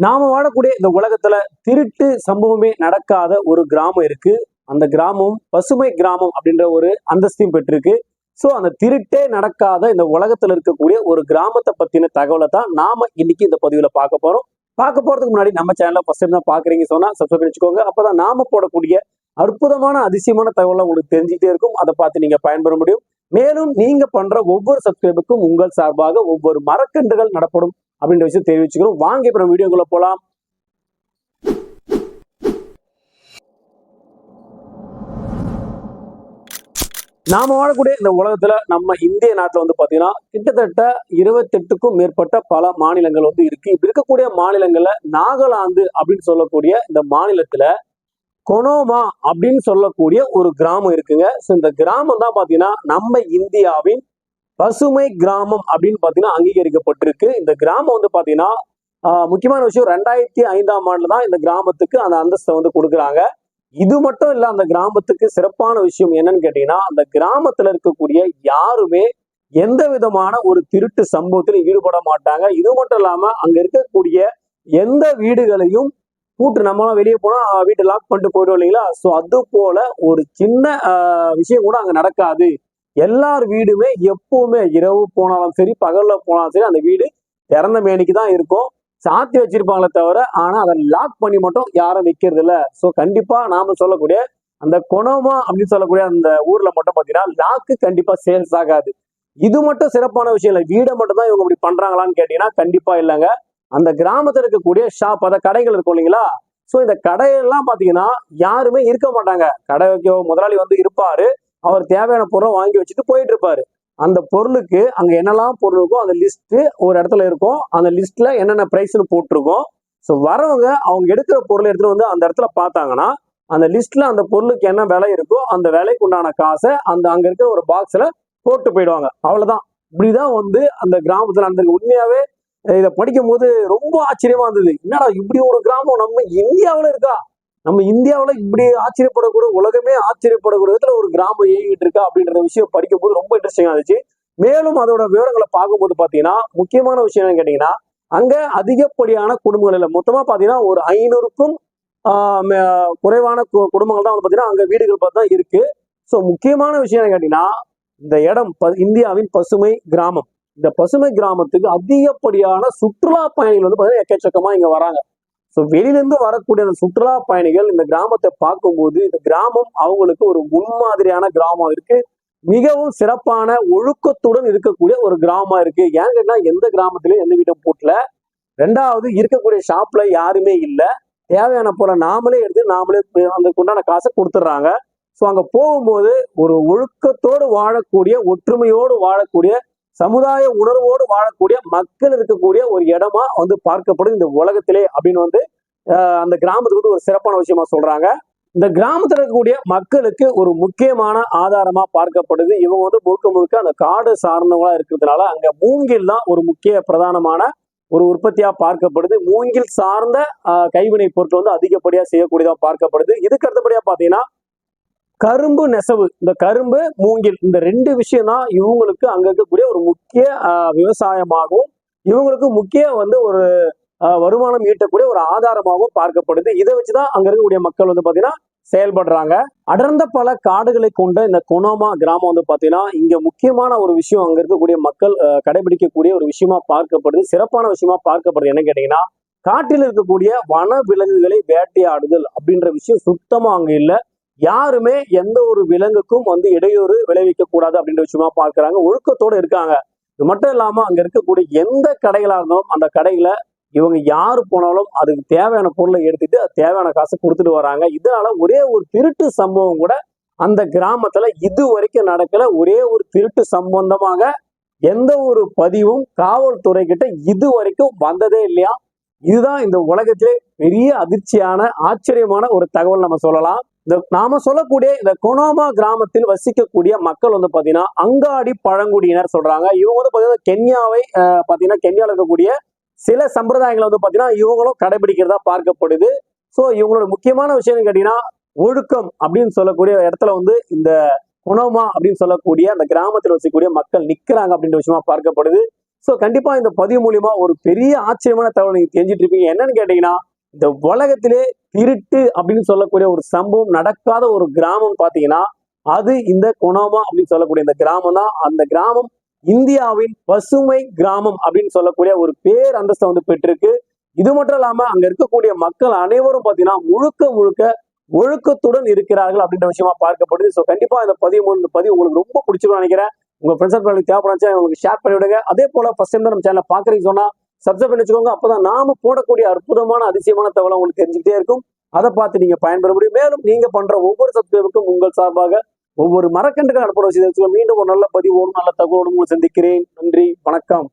நாம வாழக்கூடிய இந்த உலகத்துல திருட்டு சம்பவமே நடக்காத ஒரு கிராமம் இருக்கு. அந்த கிராமம் பசுமை கிராமம் அப்படின்ற ஒரு அந்தஸ்தையும் பெற்றிருக்கு. ஸோ அந்த திருட்டே நடக்காத இந்த உலகத்துல இருக்கக்கூடிய ஒரு கிராமத்தை பத்தின தகவலை தான் நாம இன்னைக்கு இந்த பதிவுல பார்க்க போறோம். பார்க்க போறதுக்கு முன்னாடி நம்ம சேனலை ஃபர்ஸ்ட் டைம் தான் பாக்குறீங்க சொன்னா சப்ஸ்கிரைப் வச்சுக்கோங்க அப்பதான் நாம போடக்கூடிய அற்புதமான அதிசயமான தகவலாம் உங்களுக்கு தெரிஞ்சுக்கிட்டே இருக்கும். அதை பார்த்து நீங்க பயன்பெற முடியும். மேலும் நீங்க பண்ற ஒவ்வொரு சப்ஸ்கிரைபுக்கும் உங்கள் சார்பாக ஒவ்வொரு மரக்கன்றுகள் நடப்படும் அப்படின்ற விஷயம் தெரிவிச்சுக்கிறோம். வாங்க அப்புறம் வீடியோக்குள்ள போலாம். நாம வாழக்கூடிய இந்த உலகத்துல நம்ம இந்திய நாட்டில் வந்து பாத்தீங்கன்னா கிட்டத்தட்ட இருபத்தெட்டுக்கும் மேற்பட்ட பல மாநிலங்கள் வந்து இருக்கு. இப்படி இருக்கக்கூடிய மாநிலங்கள்ல நாகாலாந்து அப்படின்னு சொல்லக்கூடிய இந்த மாநிலத்துல கொனோமா அப்படின்னு சொல்லக்கூடிய ஒரு கிராமம் இருக்குங்க. ஸோ இந்த கிராமம் தான் பார்த்தீங்கன்னா நம்ம இந்தியாவின் பசுமை கிராமம் அப்படின்னு பார்த்தீங்கன்னா அங்கீகரிக்கப்பட்டிருக்கு. இந்த கிராமம் வந்து பார்த்தீங்கன்னா முக்கியமான விஷயம் ரெண்டாயிரத்தி ஐந்தாம் ஆண்டுல தான் இந்த கிராமத்துக்கு அந்த அந்தஸ்தை வந்து கொடுக்குறாங்க. இது மட்டும் இல்லை அந்த கிராமத்துக்கு சிறப்பான விஷயம் என்னன்னு கேட்டீங்கன்னா அந்த கிராமத்துல இருக்கக்கூடிய யாருமே எந்த விதமான ஒரு திருட்டு சம்பவத்திலும் ஈடுபட மாட்டாங்க. இது மட்டும் இல்லாம அங்க இருக்கக்கூடிய எந்த வீடுகளையும் கூட்டு நம்மளாம் வெளியே போனால் வீட்டை லாக் பண்ணிட்டு போயிடும் இல்லைங்களா? ஸோ அது போல ஒரு சின்ன விஷயம் கூட அங்கே நடக்காது. எல்லார் வீடுமே எப்பவுமே இரவு போனாலும் சரி பகல்ல போனாலும் சரி அந்த வீடு திறந்த மேனிக்கு தான் இருக்கும். சாத்தி வச்சிருப்பாங்களே தவிர ஆனால் அதை லாக் பண்ணி மட்டும் யாரும் வைக்கிறது இல்லை. ஸோ கண்டிப்பாக நாம சொல்லக்கூடிய அந்த குணமா அப்படின்னு சொல்லக்கூடிய அந்த ஊர்ல மட்டும் பார்த்தீங்கன்னா லாக்கு கண்டிப்பா சேல்ஸ் ஆகாது. இது மட்டும் சிறப்பான விஷயம் இல்லை. வீடை மட்டும் தான் இவங்க இப்படி பண்றாங்களான்னு கேட்டீங்கன்னா கண்டிப்பா இல்லைங்க. அந்த கிராமத்தில் இருக்கக்கூடிய ஷாப் அதை கடைகள் இருக்கும் இல்லைங்களா? ஸோ இந்த கடையெல்லாம் பார்த்தீங்கன்னா யாருமே இருக்க மாட்டாங்க. கடை முதலாளி வந்து இருப்பாரு. அவர் தேவையான பொருளை வாங்கி வச்சுட்டு போயிட்டு இருப்பாரு. அந்த பொருளுக்கு அங்கே என்னெல்லாம் பொருள் இருக்கோ அந்த லிஸ்ட் ஒரு இடத்துல இருக்கும். அந்த லிஸ்ட்ல என்னென்ன பிரைஸ்னு போட்டிருக்கோம். ஸோ வரவங்க அவங்க எடுக்கிற பொருளை எடுத்துட்டு வந்து அந்த இடத்துல பார்த்தாங்கன்னா அந்த லிஸ்ட்ல அந்த பொருளுக்கு என்ன விலை இருக்கோ அந்த விலைக்கு உண்டான காசை அந்த அங்க இருக்கிற ஒரு பாக்ஸ்ல போட்டு போயிடுவாங்க. அவ்வளவுதான். இப்படிதான் வந்து அந்த கிராமத்துல நடந்திருக்கு. உண்மையாவே இதை படிக்கும் போது ரொம்ப ஆச்சரியமா இருந்தது. என்னடா இப்படி ஒரு கிராமம்? நம்ம இந்தியாவில் இருக்கா? நம்ம இந்தியாவுல இப்படி ஆச்சரியப்படக்கூடிய உலகமே ஆச்சரியப்படக்கூடிய விதத்துல ஒரு கிராமம் இயங்கிட்டு இருக்கா அப்படின்ற விஷயம் படிக்கும் போது ரொம்ப இன்ட்ரெஸ்டிங்காக இருந்துச்சு. மேலும் அதோட விவரங்களை பார்க்கும்போது பார்த்தீங்கன்னா முக்கியமான விஷயம் என்னன்னு கேட்டீங்கன்னா அங்க அதிகப்படியான குடும்பங்கள் இல்லை. மொத்தமா பாத்தீங்கன்னா ஒரு ஐநூறுக்கும் ஆஹ் குறைவான கு- குடும்பங்கள் தான் வந்து பாத்தீங்கன்னா அங்க வீடுகள் பார்த்தா இருக்கு. ஸோ முக்கியமான விஷயம் என்ன கேட்டீங்கன்னா இந்த இடம் ப- இந்தியாவின் பசுமை கிராமம். இந்த பசுமை கிராமத்துக்கு அதிகப்படியான சுற்றுலா பயணிகள் வந்து பார்த்தீங்கன்னா எக்கச்சக்கமா இங்க வராங்க. ஸோ வெளியிலேருந்து வரக்கூடிய அந்த சுற்றுலா பயணிகள் இந்த கிராமத்தை பார்க்கும்போது இந்த கிராமம் அவங்களுக்கு ஒரு முன்மாதிரியான கிராமம் இருக்கு. மிகவும் சிறப்பான ஒழுக்கத்துடன் இருக்கக்கூடிய ஒரு கிராமம் இருக்கு. ஏன் கேட்டால் எந்த கிராமத்திலையும் எந்த வீட்டும் போட்டல. ரெண்டாவது இருக்கக்கூடிய ஷாப்ல யாருமே இல்லை. தேவையான பொருளை நாமளே எடுத்து நாமளே அந்த உண்டான காசை கொடுத்துட்றாங்க. ஸோ அங்கே போகும்போது ஒரு ஒழுக்கத்தோடு வாழக்கூடிய ஒற்றுமையோடு வாழக்கூடிய சமுதாய உணர்வோடு வாழக்கூடிய மக்கள் இருக்கக்கூடிய ஒரு இடமா வந்து பார்க்கப்படும் இந்த உலகத்திலே அப்படின்னு வந்து அந்த கிராமத்துக்கு வந்து ஒரு சிறப்பான விஷயமா சொல்றாங்க. இந்த கிராமத்தில் இருக்கக்கூடிய மக்களுக்கு ஒரு முக்கியமான ஆதாரமா பார்க்கப்படுது. இவங்க வந்து முழுக்க முழுக்க அந்த காடு சார்ந்தவங்களா இருக்கிறதுனால அங்க மூங்கில் தான் ஒரு முக்கிய பிரதானமான ஒரு உற்பத்தியா பார்க்கப்படுது. மூங்கில் சார்ந்த கைவினை பொருட்கள் வந்து அதிகப்படியா செய்யக்கூடியதா பார்க்கப்படுது. இதுக்கு அடுத்தபடியா பாத்தீங்கன்னா கரும்பு நெசவு. இந்த கரும்பு மூங்கில் இந்த ரெண்டு விஷயம் தான் இவங்களுக்கு அங்க இருக்கக்கூடிய ஒரு முக்கிய விவசாயமாகவும் இவங்களுக்கு முக்கிய வந்து ஒரு வருமானம் ஈட்டக்கூடிய ஒரு ஆதாரமாகவும் பார்க்கப்படுது. இதை வச்சுதான் அங்க இருக்கக்கூடிய மக்கள் வந்து பாத்தீங்கன்னா செயல்படுறாங்க. அடர்ந்த பல காடுகளை கொண்ட இந்த கொனோமா கிராமம் வந்து பாத்தீங்கன்னா இங்க முக்கியமான ஒரு விஷயம் அங்க இருக்கக்கூடிய மக்கள் கடைபிடிக்கக்கூடிய ஒரு விஷயமா பார்க்கப்படுது. சிறப்பான விஷயமா பார்க்கப்படுது. என்ன கேட்டீங்கன்னா காட்டில் இருக்கக்கூடிய வன விலங்குகளை வேட்டையாடுதல் அப்படின்ற விஷயம் சுத்தமா அங்க இல்லை. யாருமே எந்த ஒரு விலங்குக்கும் வந்து இடையூறு விளைவிக்க கூடாது அப்படின்ற விஷயமா பார்க்குறாங்க. ஒழுக்கத்தோடு இருக்காங்க. இது மட்டும் இல்லாம அங்க இருக்கக்கூடிய எந்த கடைகளா இருந்தாலும் அந்த கடையில இவங்க யாரு போனாலும் அதுக்கு தேவையான பொருளை எடுத்துட்டு அது தேவையான காசை கொடுத்துட்டு வராங்க. இதனால ஒரே ஒரு திருட்டு சம்பவம் கூட அந்த கிராமத்துல இது வரைக்கும் நடக்கல. ஒரே ஒரு திருட்டு சம்பந்தமாக எந்த ஒரு பதிவும் காவல்துறை கிட்ட இது வரைக்கும் வந்ததே இல்லையா? இதுதான் இந்த உலகத்திலே பெரிய அதிர்ச்சியான ஆச்சரியமான ஒரு தகவல் நம்ம சொல்லலாம். இந்த நாம சொல்லக்கூடிய இந்த கொனோமா கிராமத்தில் வசிக்கக்கூடிய மக்கள் வந்து பாத்தீங்கன்னா அங்காடி பழங்குடியினர் சொல்றாங்க. இவங்க வந்து பாத்தீங்கன்னா கென்யாவை பார்த்தீங்கன்னா பாத்தீங்கன்னா கென்யாவில் இருக்கக்கூடிய சில சம்பிரதாயங்களை வந்து பாத்தீங்கன்னா இவங்களும் கடைபிடிக்கிறதா பார்க்கப்படுது. ஸோ இவங்களோட முக்கியமான விஷயம் கேட்டீங்கன்னா ஒழுக்கம் அப்படின்னு சொல்லக்கூடிய இடத்துல வந்து இந்த குணோமா அப்படின்னு சொல்லக்கூடிய அந்த கிராமத்தில் வசிக்கக்கூடிய மக்கள் நிக்கிறாங்க அப்படின்ற விஷயமா பார்க்கப்படுது. ஸோ கண்டிப்பா இந்த பதிவு மூலியமா ஒரு பெரிய ஆச்சரியமான தகவல் நீங்க தெரிஞ்சிட்டு இருப்பீங்க. என்னன்னு கேட்டீங்கன்னா இந்த உலகத்திலே திருட்டு அப்படின்னு சொல்லக்கூடிய ஒரு சம்பவம் நடக்காத ஒரு கிராமம் பாத்தீங்கன்னா அது இந்த கொனோமா அப்படின்னு சொல்லக்கூடிய இந்த கிராமம் தான். அந்த கிராமம் இந்தியாவின் பசுமை கிராமம் அப்படின்னு சொல்லக்கூடிய ஒரு பேர் அந்தஸ்தை வந்து பெற்றிருக்கு. இது மட்டும் இல்லாம அங்க இருக்கக்கூடிய மக்கள் அனைவரும் பாத்தீங்கன்னா முழுக்க முழுக்க ஒழுக்கத்துடன் இருக்கிறார்கள் அப்படின்ற விஷயமா பார்க்கப்படுது. ஸோ கண்டிப்பா இந்த பதிவு மூணு இந்த பதிவு உங்களுக்கு ரொம்ப பிடிச்சிருக்கும் நினைக்கிறேன். உங்க ஃப்ரெண்ட்ஸ் சர்க்கிளுக்கு உங்களுக்கு ஷேர் பண்ணி விடுங்க அதே போல ஃபர்ஸ்ட் டைம் நம்ம சேனல் பாக்குறீங்க சொன்னா சப்ஸ்கிரைப் பண்ணி வச்சுக்கோங்க. அப்பதான் நாம போடக்கூடிய அற்புதமான அதிசயமான தகவலை உங்களுக்கு தெரிஞ்சுக்கிட்டே இருக்கும். அதை பார்த்து நீங்க பயன்பெற முடியும். மேலும் நீங்க பண்ற ஒவ்வொரு சப்ஸ்கிரைபுக்கும் உங்கள் சார்பாக ஒவ்வொரு மரக்கண்டுகள் அனுப்புற விஷயத்தை மீண்டும் ஒரு நல்ல பதிவோடும் நல்ல தகவலோடும் சந்திக்கிறேன். நன்றி. வணக்கம்.